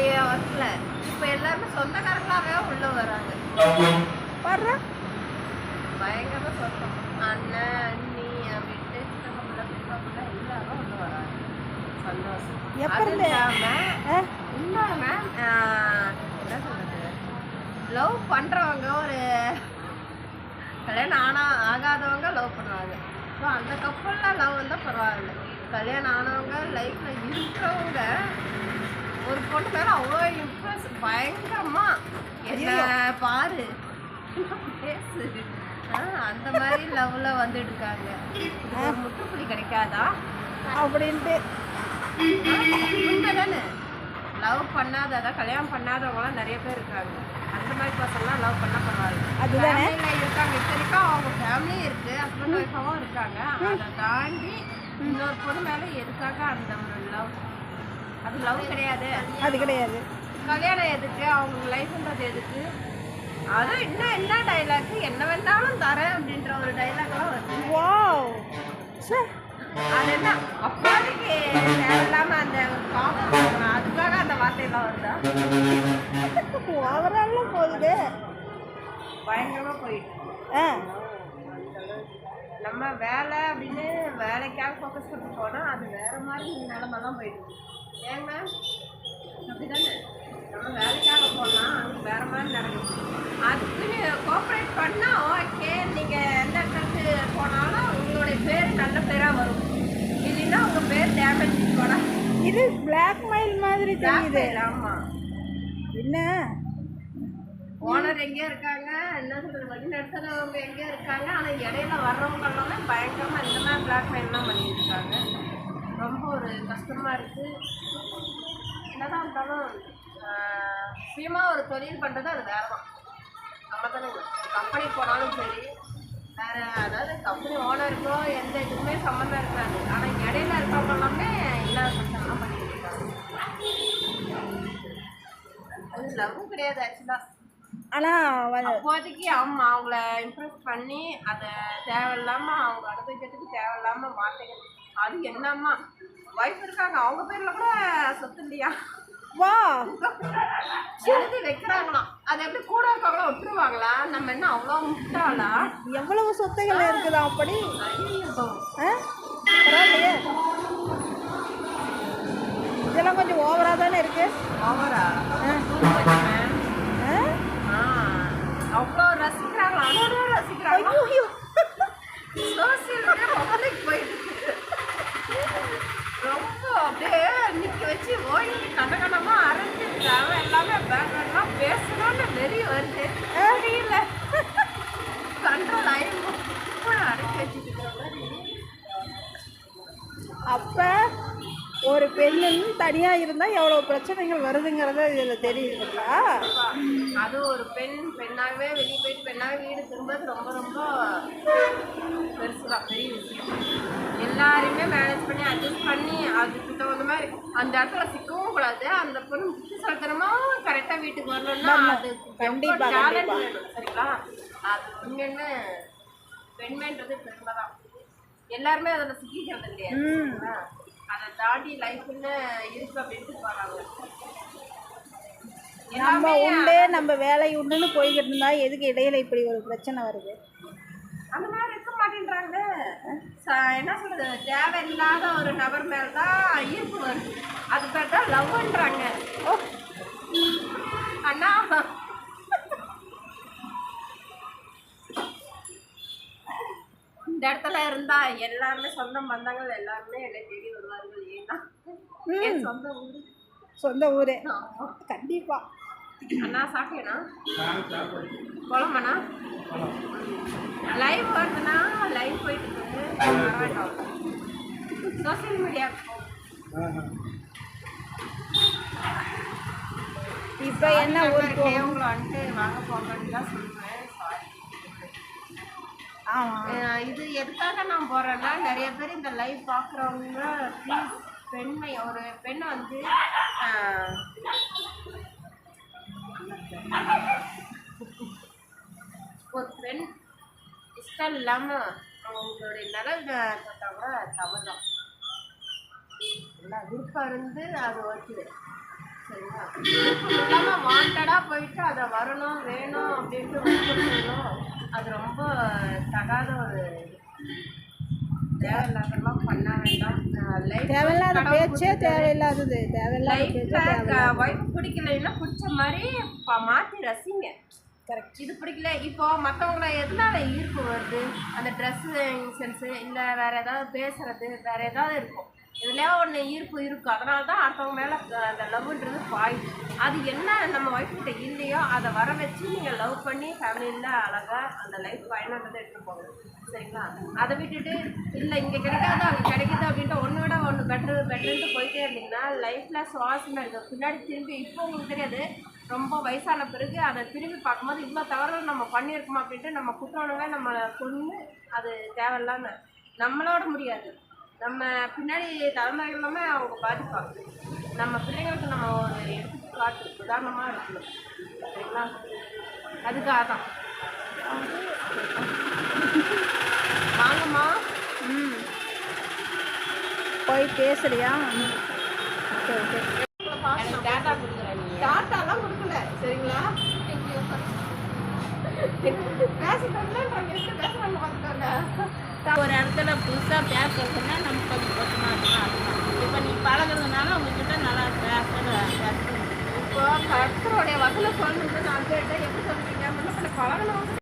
பழைய ஒர்க்ல இப்ப எல்லாருமே சொந்தக்காரங்களாவே உள்ள வராங்க. பாடுறா பயங்கரமா சொந்தம். அண்ணன் அண்ணி அப்படின்ட்டு சித்தப்பா பிள்ளை பெரியப்பா பிள்ளை எல்லாரும் உள்ள வராங்க. சந்தோஷம். எப்ப அது? இல்லாம மேம் என்ன சொல்றது? லவ் பண்றவங்க ஒரு கல்யாணம் ஆனா ஆகாதவங்க லவ் பண்ணுவாங்க ஸோ அந்த கப்பலில் லவ் வந்தால் பரவாயில்ல. கல்யாணம் ஆனவங்க லைஃப்ல இருக்கிறவங்க ஒரு பொண்ணு மேலே அவ்வளோ இம்ப்ரெஸ் பயங்கரமா. என்ன பாரு. பேசு. ஆ, அந்த மாதிரி லவ்ல வந்துட்டு இருக்காங்க முற்றுப்புள்ளி கிடைக்காதா? அப்படின்ட்டு. லவ் பண்ணாத அதான் கல்யாணம் பண்ணாதவங்களாம் நிறைய பேர் இருக்காங்க. அந்த மாதிரி பசங்களாம் லவ் பண்ணா பரவாயில்ல. அதுதானே? இருக்காங்க. இத்தனைக்கும் அவங்க ஃபேமிலியும் இருக்கு. ஹஸ்பண்ட் ஒய்ஃபாவும் இருக்காங்க. அதை தாண்டி இன்னொரு பொண்ணு மேலே எதுக்காக அந்த லவ் அது லவ் கிடையாது. அது கிடையாது. கல்யாணம் எதுக்கு? அவங்க லைஃப்ன்றது எதுக்கு? அதான் இன்னும் என்ன டைலாக் என்ன வேணாலும் தரேன் அப்படின்ற ஒரு டைலாக்லாம் வருது. வாவ் அது என்ன அப்பாவுக்கு தேவையில்லாம அந்த சொல்றாங்க. அதுக்காக அந்த வார்த்தையெல்லாம் வருதா? ஓவராலும் போகுது. பயங்கரமா போயிட்டு நம்ம வேலை அப்படின்னு வேலைக்காக ஃபோக்கஸ் பண்ணி போனா அது வேற மாதிரி நிலமெல்லாம் போயிட்டு ஏங்க? மேம் அப்படிதானே? நம்ம வேலைக்காக போனால் அங்கே வேற மாதிரி நடக்குது. அதுக்குன்னு கோஆப்ரேட் பண்ணா ஓகே நீங்க எந்த இடத்துக்கு போனாலும் உங்களுடைய பேர் நல்ல பேரா வரும். இல்லைன்னா உங்க பேர் டேமேஜ் போனா இது பிளாக்மெயில் மாதிரி தெரியுது. ஆமா. என்ன? ஓனர் எங்கேயோ இருக்காங்க. என்ன சொல்றது வழி நடத்துறவங்க எங்கேயோ இருக்காங்க. ஆனால் இடையில வர்றவங்க எல்லாமே பயங்கரமாக இந்த மாதிரி பிளாக்மெயில்லாம் பண்ணிட்டு இருக்காங்க ரொம்ப ஒரு கஷ்டமாக இருக்குது என்னதான் இருந்தாலும் ஆஹ், ஒரு தொழில் பண்ணுறது அது வேற தான். நம்ம தானே கம்பெனி போனாலும் சரி வேறு அதாவது கம்பெனி ஓனருக்கோ எந்த இதுவுமே சம்மந்தம் இருக்காது. ஆனால் இடையில இருக்கவங்க எல்லாமே இல்லாத பிரச்சனைலாம் பண்ணிட்டு இருக்காங்க. அது லவ்வும் கிடையாது ஆக்சுவலாக ஆனால் அப்போதைக்கு ஆமா அவங்கள இம்ப்ரெஸ் பண்ணி அதை தேவையில்லாம அவங்க அனுபவிக்கிறதுக்கு தேவையில்லாம வார்த்தைகள் அது என்னம்மா? ஒய்ஃப் இருக்காங்க அவங்க பேர்ல கூட சொத்து இல்லையா? வா. எழுதி வைக்கிறாங்களாம். அதை எப்படி கூட இருக்கவங்கள விட்டுருவாங்களா நம்ம என்ன அவ்வளோ முட்டாளா? எவ்வளவு சொத்துகள் இருக்குதா அப்படி? பரவாயில்லையே. இதெல்லாம் கொஞ்சம் ஓவரா தானே இருக்கு? ஓவரா அவ்வளோ ரசிக்கிறாங்களா? அவ்வளோ ரசிக்கிறாங்களா? ஐயோ சோசியல் பப்ளிக் போயிட்டு. ரொம்ப அப்படியே நிக்க வச்சு ஓடி கனகனமா அரைஞ்சிருக்காங்க எல்லாமே பேக்ரவுண்ட்லாம் பேசணும்னு வெறி வருது. தெரியல. கண்ட்ரோல் ஆயிரும். அடக்கி வச்சுட்டு இருக்கிற மாதிரி அப்ப ஒரு பெண்ணுன்னு தனியா இருந்தா எவ்வளவு பிரச்சனைகள் வருதுங்கிறத இதுல தெரியுதுங்களா? அது ஒரு பெண் பெண்ணாகவே வெளியே போயிட்டு பெண்ணாகவே வீடு திரும்புறது ரொம்ப ரொம்ப பெருசுதான் பெரிய விஷயம். எல்லாரையுமே மேனேஜ் பண்ணி அட்ஜஸ்ட் பண்ணி அதுக்கு தகுந்த மாதிரி அந்த இடத்துல சிக்கவும் கூடாது. அந்த பொண்ணு புத்திசாலித்தனமா கரெக்டாக வீட்டுக்கு வரணும்னா அது கண்டிப்பா, டேலண்ட். வேணும் சரிங்களா? அது உண்மைன்னு பெண்மைன்றது பெருமை தான் எல்லாருமே அதில் சிக்கிக்கிறது இல்லையா? அதை தாண்டி லைஃப்னு இருக்கு அப்படின்ட்டு போகிறாங்க நம்ம உண்டு நம்ம வேலை உண்டுன்னு போய்கிட்டு இருந்தா எதுக்கு இடையில இப்படி ஒரு பிரச்சனை வருது? அந்த மாதிரி இருக்க மாட்டேன்றாங்க. ச- என்ன சொல்றது? தேவையில்லாத ஒரு நபர் மேல தான் ஈர்ப்பு வருது. அது பேர் தான் லவ்ன்றாங்க. ஓ. அண்ணா இந்த இடத்துல இருந்தா எல்லாருமே சொந்த பந்தங்கள் எல்லாருமே என்னை தேடி வருவார்கள். ஏன்னா என் சொந்த ஊரு. சொந்த ஊரே. கண்டிப்பா. அண்ணா சாப்பிட்டேண்ணா குழம்பண்ணா லைவ் வருதுன்னா லைவ் போயிட்டு இருக்கு. சோசியல் மீடியா இப்ப என்ன ஊருக்கு போகணும்? உங்களை வந்துட்டு வாங்க போங்கன்னு தான் சொல்லுவேன் இது எதுக்காக நான் போறேன்னா நிறைய பேர் இந்த லைவ் பார்க்குறவங்க ப்ளீஸ் பெண்மை ஒரு பெண் வந்து ஒரு பெண் இஷ்டம் இல்லாமல் அவங்களுடைய நலன் தொட்டவங்க தவறுதான். எல்லாம் விருப்பம் இருந்து அது ஓகே. சரிங்களா? இல்லாமல் வாண்டடாக போயிட்டு அதை வரணும் வேணும் அப்படின்ட்டு வற்புறுத்தணும் அது ரொம்ப தகாத ஒரு தேவையில்லாதெல்லாம் பண்ண வேண்டாம். தேவையில்லாத பேச்சே தேவையில்லாதது. தேவையில்லாத லைஃப்ல ஒய்ஃப் பிடிக்கலைன்னா பிடிச்ச மாதிரி மாத்தி ரசிங்க. கரெக்ட் இது பிடிக்கல. இப்போ மற்றவங்கள எதனால ஈர்ப்பு வருது? அந்த ட்ரெஸ்ஸு சென்ஸு இல்லை வேற ஏதாவது பேசுறது வேற ஏதாவது இருக்கும். இதுலயே ஒன்று ஈர்ப்பு இருக்கும் அதனால தான் அடுத்தவங்க மேலே அந்த லவ்ன்றது பாயுது. அது என்ன நம்ம ஒய்ஃப் கிட்ட இல்லையோ அதை வர வச்சு நீங்கள் லவ் பண்ணி ஃபேமிலியில் அழகாக அந்த லைஃப் பயணன்றதை எடுத்து போகணும் சரிங்களா? அதை விட்டுட்டு இல்லை இங்கே கிடைக்காது அங்கே கிடைக்குது அப்படின்ட்டு ஒன்று விட ஒன்று பெட்ரு பெட்டர்ன்ட்டு போயிட்டே இருந்தீங்கன்னா லைஃப்பில் சுவாசமாக இருக்குது பின்னாடி திரும்பி இப்போ உங்களுக்கு தெரியாது ரொம்ப வயசான பிறகு அதை திரும்பி பார்க்கும்போது இவ்வளோ தவறுகள் நம்ம பண்ணியிருக்கோம் அப்படின்ட்டு நம்ம குற்றவனவே நம்மளை கொண்டு அது தேவையில்லாம நம்மளோட முடியாது. நம்ம பின்னாடி தலைமுறைகள் எல்லாமே அவங்க பாதிப்பாங்க. நம்ம பிள்ளைங்களுக்கு நம்ம ஒரு எடுத்துக்காட்டு உதாரணமாக இருக்கணும் சரிங்களா? அதுக்காக தான் வாங்கம்மா. ம். போய் பேசுறியா? ஓகே ஓகே டேட்டா கொடுக்குறேன் கொடுக்கல சரிங்களா ஒரு இடத்துல புதுசாக பேசுறதுன்னா நமக்கு கொஞ்சம் கொஞ்சமாக இருக்கலாம். இப்போ நீ பழகிறதுனால உங்ககிட்ட நல்லா பேசுகிறேன் இப்போ கர்த்தருடைய வசனம் சொல்லணும்னு நான் கேட்டேன் எப்படி சொல்றீங்க? முன்ன பின்ன